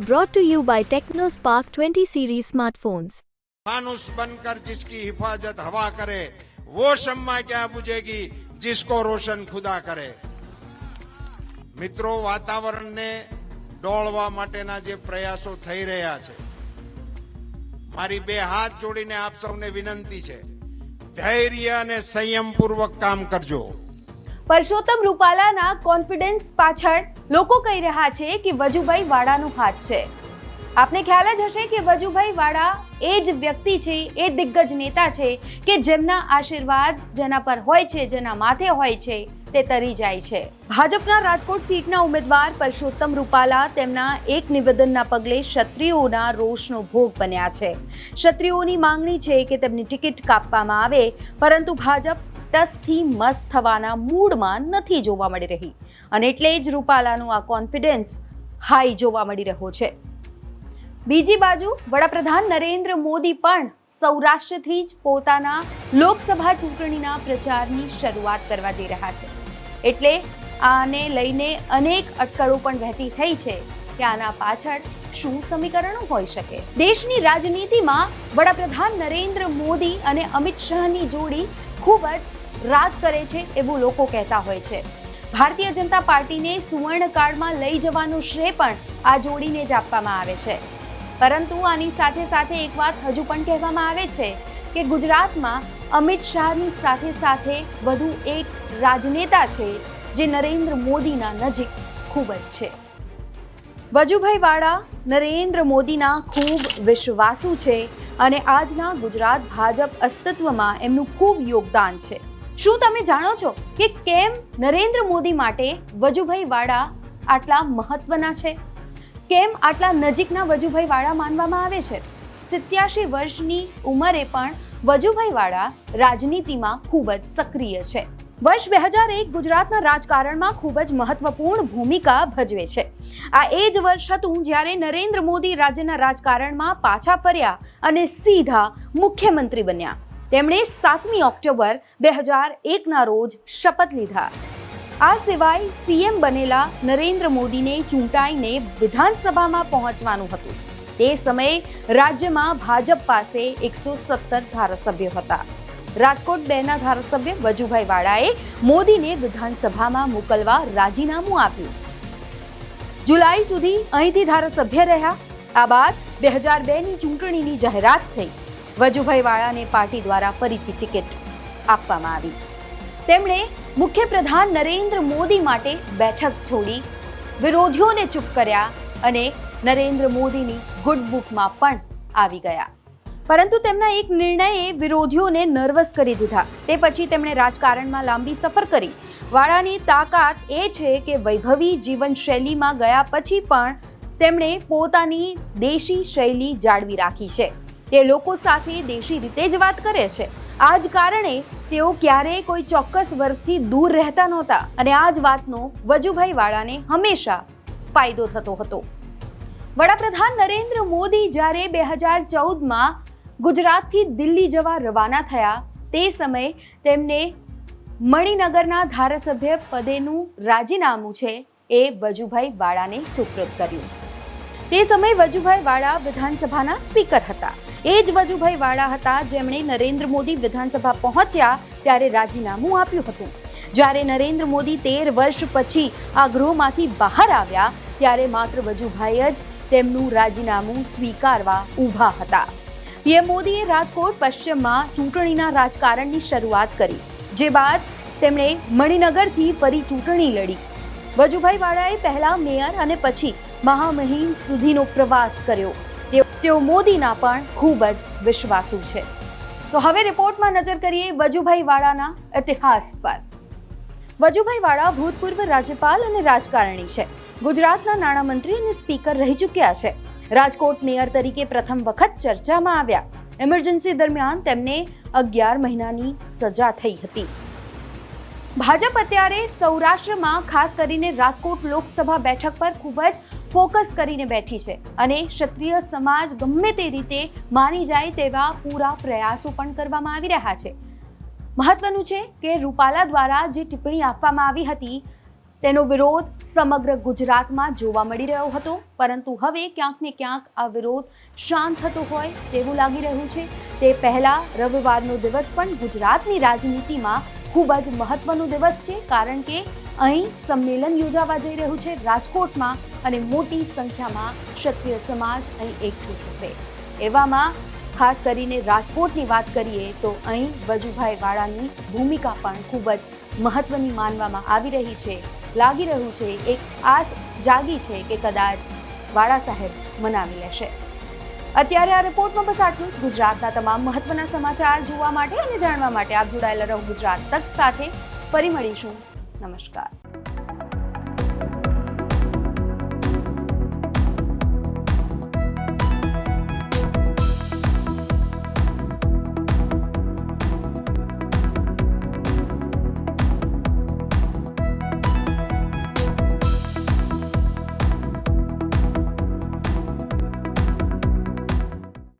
Brought to you by TechnoSpark 20 series smartphones. फानुस बनकर जिसकी हिफाजत हवा करे वो शम्मा क्या बुझेगी जिसको रोशन खुदा કરે મિત્રો વાતાવરણને ડોળવા માટેના જે પ્રયાસો થઈ રહ્યા છે મારી બે હાથ જોડીને આપ સૌને વિનંતી છે ધૈર્ય અને સંયમપૂર્વક કામ કરજો પરસોત્તમ રૂપાલાના કોન્ફિડન્સ પાછળ લોકો કહી રહ્યા છે કે વજુભાઈ વાડાનો હાથ છે. આપને ખ્યાલ જ હશે કે વજુભાઈ વાડા એ જ વ્યક્તિ છે, એ દિગ્ગજ નેતા છે કે જેમના આશીર્વાદ જેના પર હોય છે, જેના માથે હોય છે, તે તરી જાય છે. ભાજપના રાજકોટ સીટના ઉમેદવાર પરસોત્તમ રૂપાલા તેમના એક નિવેદનના પગલે ક્ષત્રિયોના રોષનો ભોગ બન્યા છે. ક્ષત્રિયોની માંગણી છે કે તેમની ટિકિટ કાપવામાં આવે, પરંતુ ભાજપ ટસથી મસ્ત થવાના મૂડમાં નથી જોવા મળી રહી. અને એટલે જ રૂપાલાનું આ કોન્ફિડન્સ હાઈ જોવા મળી રહ્યો છે. બીજી બાજુ, વડાપ્રધાન નરેન્દ્ર મોદી પણ સૌરાષ્ટ્રથી જ પોતાના લોકસભા ચૂંટણીના પ્રચારની શરૂઆત કરવા જઈ રહ્યા છે. એટલે આને લઈને અનેક અટકળો પણ વહેતી થઈ છે કે આના પાછળ શું સમીકરણો હોઈ શકે. દેશની રાજનીતિમાં વડાપ્રધાન નરેન્દ્ર મોદી અને અમિત શાહની જોડી ખૂબ જ રાજ કરે છે એવું લોકો કહેતા હોય છે. ભારતીય જનતા પાર્ટીને સુવર્ણકાળમાં લઈ જવાનું શ્રેય પણ આ જોડીને જ આપવામાં આવે છે. પરંતુ આની સાથે સાથે એક વાત હજુ પણ કહેવામાં આવે છે કે ગુજરાતમાં અમિત શાહની સાથે સાથે વધુ એક રાજનેતા છે જે નરેન્દ્ર મોદીના નજીક ખૂબ જ છે. વજુભાઈ વાળા નરેન્દ્ર મોદીના ખૂબ વિશ્વાસુ છે અને આજના ગુજરાત ભાજપ અસ્તિત્વમાં એમનું ખૂબ યોગદાન છે. શું તમે જાણો છો કે કેમ નરેન્દ્ર મોદી માટે વજુભાઈ વાળા આટલા મહત્વના છે? કેમ આટલા નજીકના વજુભાઈ વાળા માનવામાં આવે છે? સિત્યાસી વર્ષની ઉંમરે પણ વજુભાઈ વાળા રાજનીતિમાં ખૂબ જ સક્રિય છે. વર્ષ બે હજાર એક ગુજરાતના રાજકારણમાં ખૂબ જ મહત્વપૂર્ણ ભૂમિકા ભજવે છે. આ એ જ વર્ષ હતું જ્યારે નરેન્દ્ર મોદી રાજ્યના રાજકારણમાં પાછા ફર્યા અને સીધા મુખ્યમંત્રી બન્યા. તેમણે સાતમી ઓક્ટોબર બે હજાર એકના રોજ શપથ લીધા. આ સિવાય સીએમ બનેલા નરેન્દ્ર મોદીને ચૂંટાઈને વિધાનસભામાં પહોંચવાનું હતું. તે સમયે રાજ્યમાં ભાજપ પાસે એકસો સત્તર ધારાસભ્યો હતા. રાજકોટ બેના ધારાસભ્ય વજુભાઈ વાળાએ મોદીને વિધાનસભામાં મોકલવા રાજીનામું આપ્યું. જુલાઈ સુધી અહીંથી ધારાસભ્ય રહ્યા. આ બાદ બે હજાર બેની ચૂંટણીની જાહેરાત થઈ. વજુભાઈ વાળાને પાર્ટી દ્વારા ફરીથી ટિકિટ આપવામાં આવી. તેમણે મુખ્યપ્રધાન નરેન્દ્ર મોદી માટે બેઠક છોડી વિરોધીઓને ચૂપ કર્યા અને નરેન્દ્ર મોદીની ગુડ બુકમાં પણ આવી ગયા. પરંતુ તેમના એક નિર્ણયે વિરોધીઓને નર્વસ કરી દીધા. તે પછી તેમણે રાજકારણમાં લાંબી સફર કરી. વાળાની તાકાત એ છે કે વૈભવી જીવનશૈલીમાં ગયા પછી પણ તેમણે પોતાની દેશી શૈલી જાળવી રાખી છે. તે લોકો સાથે દેશી રીતે જ વાત કરે છે. આ જ કારણે તેઓ ક્યારેય કોઈ ચોક્કસ વર્ગથી દૂર રહેતા નહોતા અને આ જ વાતનો વજુભાઈ વાળાને હંમેશા ફાયદો થતો હતો. વડાપ્રધાન નરેન્દ્ર મોદી જ્યારે બે હજાર ચૌદમાં ગુજરાતથી દિલ્હી જવા રવાના થયા, તે સમયે તેમને મણિનગરના ધારાસભ્ય પદેનું રાજીનામું છે એ વજુભાઈ વાળાને સુપ્રત કર્યું. તે સમયે વજુભાઈ વાળા વિધાનસભાના સ્પીકર હતા. એ જ વજુભાઈ વાળા હતા જેમણે નરેન્દ્ર મોદી વિધાનસભા પહોંચ્યા ત્યારે રાજીનામું આપ્યું હતું. જ્યારે નરેન્દ્ર મોદી તેર વર્ષ પછી આ ગૃહમાંથી બહાર આવ્યા, ત્યારે માત્ર વજુભાઈ જ તેમનું રાજીનામું સ્વીકારવા ઊભા હતા. પીએમ મોદીએ રાજકોટ પશ્ચિમમાં ચૂંટણીના રાજકારણની શરૂઆત કરી, જે બાદ તેમણે મણિનગરથી ફરી ચૂંટણી લડી. વજુભાઈ વાળાએ પહેલા મેયર અને પછી મહામહિમ સુધીનો પ્રવાસ કર્યો. તેઓ- મોદીના પણ ખૂબ જ વિશ્વાસુ છે. તો હવે રિપોર્ટમાં નજર કરીએ વજુભાઈ વાળાના ઇતિહાસ પર. વજુભાઈ વાળા ભૂતપૂર્વ રાજ્યપાલ અને રાજકારણી છે. ગુજરાતના નાણામંત્રી અને સ્પીકર રહી ચૂક્યા છે. રાજકોટ મેયર તરીકે પ્રથમ વખત ચર્ચામાં આવ્યા. એમરજન્સી દરમિયાન તેમને અગિયાર મહિનાની સજા થઈ હતી. ભાજપ અત્યારે સૌરાષ્ટ્રમાં ખાસ કરીને રાજકોટ લોકસભા બેઠક પર ખૂબ જ ફોકસ કરીને બેઠી છે અને ક્ષત્રિય સમાજ ગમે તે રીતે માની જાય તેવા પૂરા પ્રયાસો પણ કરવામાં આવી રહ્યા છે. મહત્વનું છે કે રૂપાલા દ્વારા જે ટિપ્પણી આપવામાં આવી હતી, તેનો વિરોધ સમગ્ર ગુજરાતમાં જોવા મળી રહ્યો હતો. પરંતુ હવે ક્યાંક ને ક્યાંક આ વિરોધ શાંત થતો હોય તેવું લાગી રહ્યું છે. તે પહેલા રવિવારનો દિવસ પણ ગુજરાતની રાજનીતિમાં ખૂબ જ મહત્વનો દિવસ છે, કારણ કે અહીં સંમેલન યોજાવા જઈ રહ્યું છે રાજકોટમાં અને મોટી સંખ્યામાં ક્ષત્રિય સમાજ અહીં એકઠું થશે. એવામાં ખાસ કરીને રાજકોટની વાત કરીએ તો અહીં વજુભાઈ વાળાની ભૂમિકા પણ ખૂબ જ મહત્વની માનવામાં આવી રહી છે. લાગી રહ્યું છે, એક આસ જાગી છે કે કદાચ વાળા સાહેબ મનાવી લેશે. અત્યારે આ રિપોર્ટમાં બસ આટલું જ. ગુજરાતના તમામ મહત્વના સમાચાર જોવા માટે અને જાણવા માટે આપ જોડાયેલા રહો ગુજરાત તક સાથે. ફરી મળીશું. નમસ્કાર.